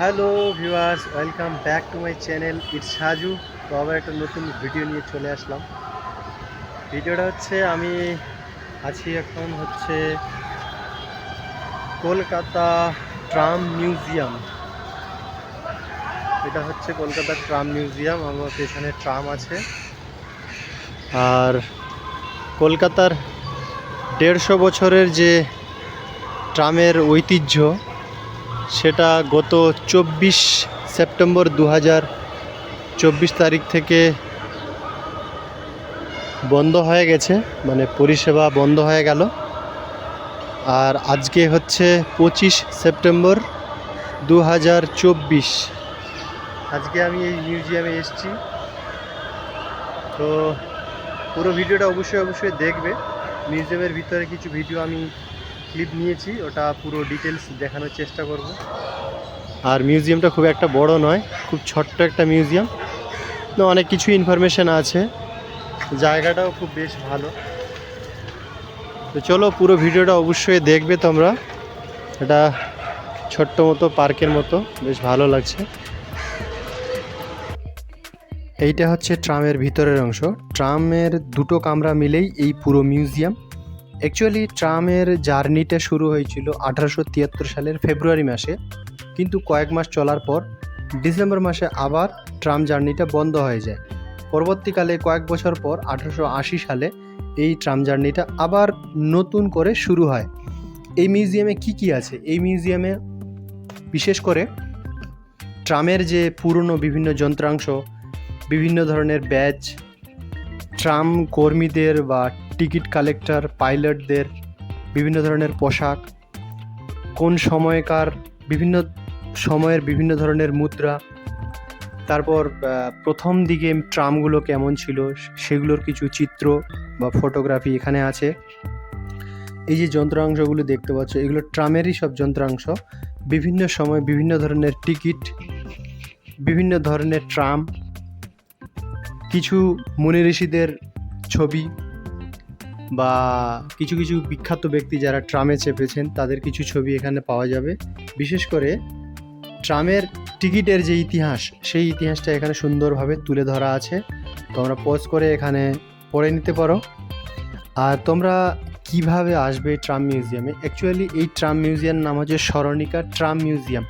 Hello viewers, welcome back to my channel it's Saju. তো আবার একটা নতুন ভিডিও নিয়ে চলে আসলাম। ভিডিওটা হচ্ছে আমি আছি এখন হচ্ছে কলকাতা ট্রাম মিউজিয়াম। এটা হচ্ছে কলকাতা ট্রাম মিউজিয়াম, আমার পেছনে ট্রাম আছে। আর কলকাতার দেড়শো বছরের যে ট্রামের ঐতিহ্য সেটা গত চব্বিশ সেপ্টেম্বর দু হাজার চব্বিশ তারিখ থেকে বন্ধ হয়ে গেছে মানে পরিষেবা বন্ধ হয়ে গেল। আর আজকে হচ্ছে পঁচিশ সেপ্টেম্বর দু হাজার চব্বিশ। আজকে আমি এই মিউজিয়ামে এসেছি। তো পুরো ভিডিওটা অবশ্যই অবশ্যই দেখবে। মিউজিয়ামের ভিতরে কিছু ভিডিও আমি ক্লিপ নিয়েছি, ওটা পুরো ডিটেলস দেখানোর চেষ্টা করব। আর মিউজিয়ামটা খুব একটা বড় নয়, খুব ছোট্ট একটা মিউজিয়াম অনেক কিছু ইনফরমেশান আছে। জায়গাটাও খুব বেশ ভালো। তো চলো, পুরো ভিডিওটা অবশ্যই দেখবে তোমরা। এটা ছোট্ট মতো, পার্কের মতো, বেশ ভালো লাগছে। এইটা হচ্ছে ট্রামের ভিতরের অংশ। ট্রামের দুটো কামরা মিলেই এই পুরো মিউজিয়াম অ্যাকচুয়ালি ট্রামের জার্নিটা শুরু হয়েছিল আঠারোশো তিয়াত্তর সালের ফেব্রুয়ারি মাসে। কিন্তু কয়েক মাস চলার পর ডিসেম্বর মাসে আবার ট্রাম জার্নিটা বন্ধ হয়ে যায়। পরবর্তীকালে কয়েক বছর পর আঠারোশো আশি সালে এই ট্রাম জার্নিটা আবার নতুন করে শুরু হয়। এই মিউজিয়ামে কি কি আছে? এই মিউজিয়ামে বিশেষ করে ট্রামের যে পুরনো বিভিন্ন যন্ত্রাংশ, বিভিন্ন ধরনের ব্যাচ, ট্রাম কর্মীদের বা টিকিট কালেক্টর, পাইলটদের বিভিন্ন ধরনের পোশাক, কোন সময়কার বিভিন্ন, সময়ের বিভিন্ন ধরনের মুদ্রা, তারপর প্রথম দিকে ট্রামগুলো কেমন ছিল, সেগুলোর কিছু চিত্র বা ফটোগ্রাফি এখানে আছে। এই যে যন্ত্রাংশগুলো দেখতে পাচ্ছ, এগুলো ট্রামেরই সব যন্ত্রাংশ। বিভিন্ন সময় বিভিন্ন ধরনের টিকিট, বিভিন্ন ধরনের ট্রাম, কিছু মুনি ঋষিদের ছবি বা কিছু কিছু বিখ্যাত ব্যক্তি যারা ট্রামে চেপেছেন, তাদের কিছু ছবি এখানে পাওয়া যাবে। বিশেষ করে ট্রামের টিকিটের যে ইতিহাস, সেই ইতিহাসটা এখানে সুন্দরভাবে তুলে ধরা আছে। তোমরা পোজ করে এখানে পড়ে নিতে পারো। আর তোমরা কীভাবে আসবে ট্রাম মিউজিয়ামে? অ্যাকচুয়ালি এই ট্রাম মিউজিয়াম নাম হচ্ছে Smaranika tram museum.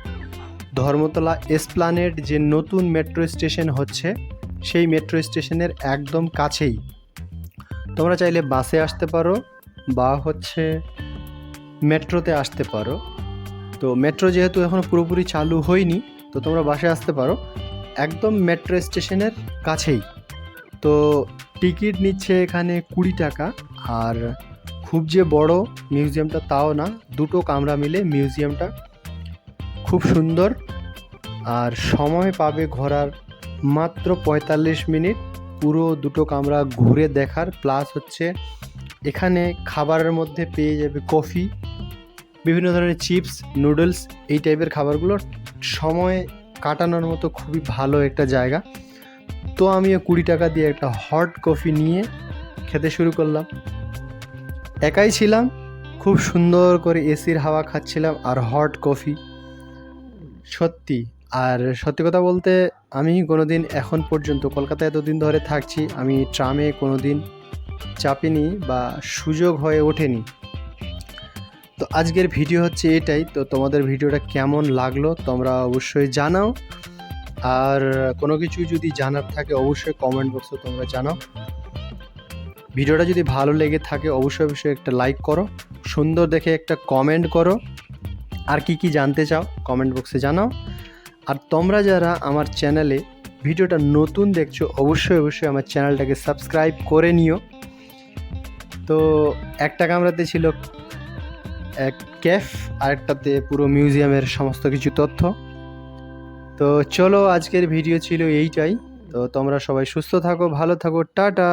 Dharmatala Esplanade যে নতুন মেট্রো স্টেশন হচ্ছে, সেই মেট্রো স্টেশনের একদম কাছেই। তোমরা চাইলে বাসে আসতে পারো বা হচ্ছে মেট্রোতে আসতে পারো। তো মেট্রো যেহেতু এখনও পুরোপুরি চালু হয়নি, তো তোমরা বাসে আসতে পারো। একদম মেট্রো স্টেশনের কাছেই। তো টিকিট নিচ্ছে এখানে কুড়ি টাকা আর খুব যে বড় মিউজিয়ামটা তাও না, দুটো কামরা মিলে মিউজিয়ামটা। খুব সুন্দর আর সময় পাবে ঘোরার মাত্র পঁয়তাল্লিশ মিনিট। পুরো দুটো কামরা ঘুরে দেখার প্লাস হচ্ছে এখানে খাবারের মধ্যে পেয়ে যাবে কফি বিভিন্ন ধরনের চিপস নুডলস এই টাইপের খাবারগুলো সময় কাটানোর মতো খুবই ভালো একটা জায়গা। তো আমিও কুড়ি টাকা দিয়ে একটা হট কফি নিয়ে খেতে শুরু করলাম। একাই ছিলাম, খুব সুন্দর করে এসির হাওয়া খাচ্ছিলাম আর হট কফি সত্যি আর সত্যি কথা বলতে, আমি কোনোদিন এখন পর্যন্ত কলকাতায় এতদিন ধরে থাকছি, আমি ট্রামে কোনোদিন চাপিনি বা সুযোগ হয়ে ওঠেনি। তো আজকের ভিডিও হচ্ছে এটাই, তো তোমাদের ভিডিওটা কেমন লাগল তোমরা অবশ্যই জানাও। আর কোনো কিছু যদি জানার থাকে অবশ্যই কমেন্ট বক্সে তোমরা জানাও। ভিডিওটা যদি ভালো লেগে থাকে অবশ্যই অবশ্যই একটা লাইক করো, সুন্দর দেখে একটা কমেন্ট করো। আর কি কি জানতে চাও কমেন্ট বক্সে জানাও। আর তোমরা যারা আমার চ্যানেলে ভিডিওটা নতুন দেখছ, অবশ্যই অবশ্যই আমার চ্যানেলটাকে সাবস্ক্রাইব করে নিও। তো একটা কামরাতে ছিল এক ক্যাফ, আরেকটাতে পুরো মিউজিয়ামের সমস্ত কিছু তথ্য। তো চলো আজকের ভিডিও ছিল এইটাই। তো তোমরা সবাই সুস্থ থাকো, ভালো থাকো, টাটা!